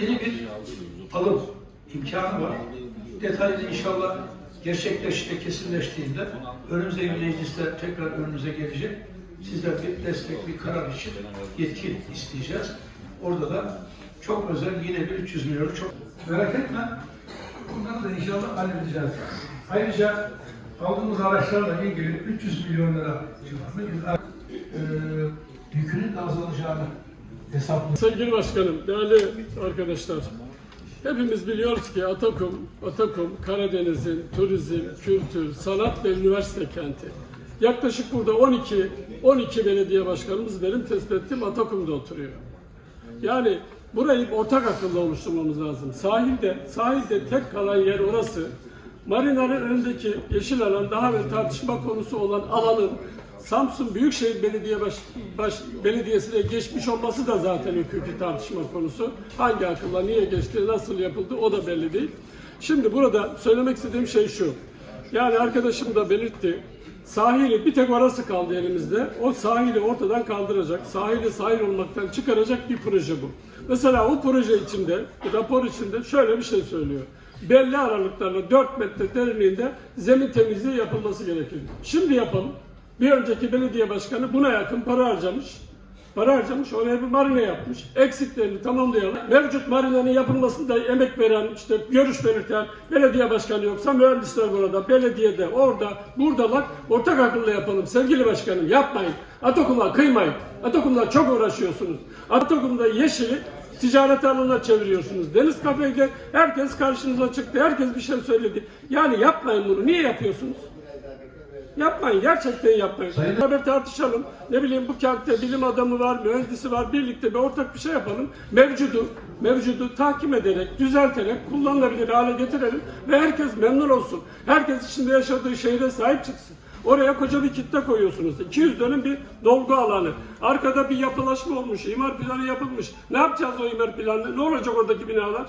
Yeni bir alım imkanı var. Detaylı inşallah gerçekleşti, kesinleştiğinde önümüzdeki mecliste tekrar önümüze gelecek. Sizden bir destek, bir karar için yetki isteyeceğiz. Orada da çok özel yine bir 300 milyon çok merak etme. Bunları da inşallah halledeceğiz. Ayrıca aldığımız araçlarla ilgili 300 milyon lira civarında bir e, yükünün azalacağını hesaplıyoruz. Sevgili Başkanım, değerli arkadaşlar, hepimiz biliyoruz ki Atakum, Atakum Karadeniz'in turizm, kültür, sanat ve üniversite kenti. Yaklaşık burada 12 12 belediye başkanımız benim tespit ettiğim Atakum'da oturuyor. Yani burayı ortak akıllı oluşturmamız lazım. Sahilde, sahilde tek kalan yer orası. Marina'nın önündeki yeşil alan daha ve tartışma konusu olan alanın Samsun Büyükşehir Belediye Baş, Baş, Belediyesi'ne geçmiş olması da zaten hukuki tartışma konusu. Hangi akılla niye geçti, nasıl yapıldı o da belli değil. Şimdi burada söylemek istediğim şey şu. Yani arkadaşım da belirtti. Sahili bir tek orası kaldı elimizde. O sahili ortadan kaldıracak. Sahili sahil olmaktan çıkaracak bir proje bu. Mesela o proje içinde, rapor içinde şöyle bir şey söylüyor. Belli aralıklarla 4 metre derinliğinde zemin temizliği yapılması gerekiyor. Şimdi yapalım. Bir önceki belediye başkanı buna yakın para harcamış. Para harcamış, oraya bir marina yapmış. Eksiklerini tamamlayalım. Mevcut marinanın yapılmasında emek veren, işte görüş belirten belediye başkanı yoksa mühendisler burada, belediyede, orada, buradalar. Ortak akılla yapalım. Sevgili başkanım yapmayın. Atokum'a kıymayın. Atokum'la çok uğraşıyorsunuz. Atokum'da yeşili ticaret alanına çeviriyorsunuz. Deniz kafede herkes karşınıza çıktı. Herkes bir şey söyledi. Yani yapmayın bunu. Niye yapıyorsunuz? Yapmayın, gerçekten yapmayın. Sayın- Beraber tartışalım. Ne bileyim bu kentte bilim adamı var, mühendisi var. Birlikte bir ortak bir şey yapalım. Mevcudu, mevcudu tahkim ederek, düzelterek kullanılabilir hale getirelim ve herkes memnun olsun. Herkes içinde yaşadığı şehre sahip çıksın. Oraya koca bir kitle koyuyorsunuz. 200 dönüm bir dolgu alanı. Arkada bir yapılaşma olmuş, imar planı yapılmış. Ne yapacağız o imar planı? Ne olacak oradaki binalar?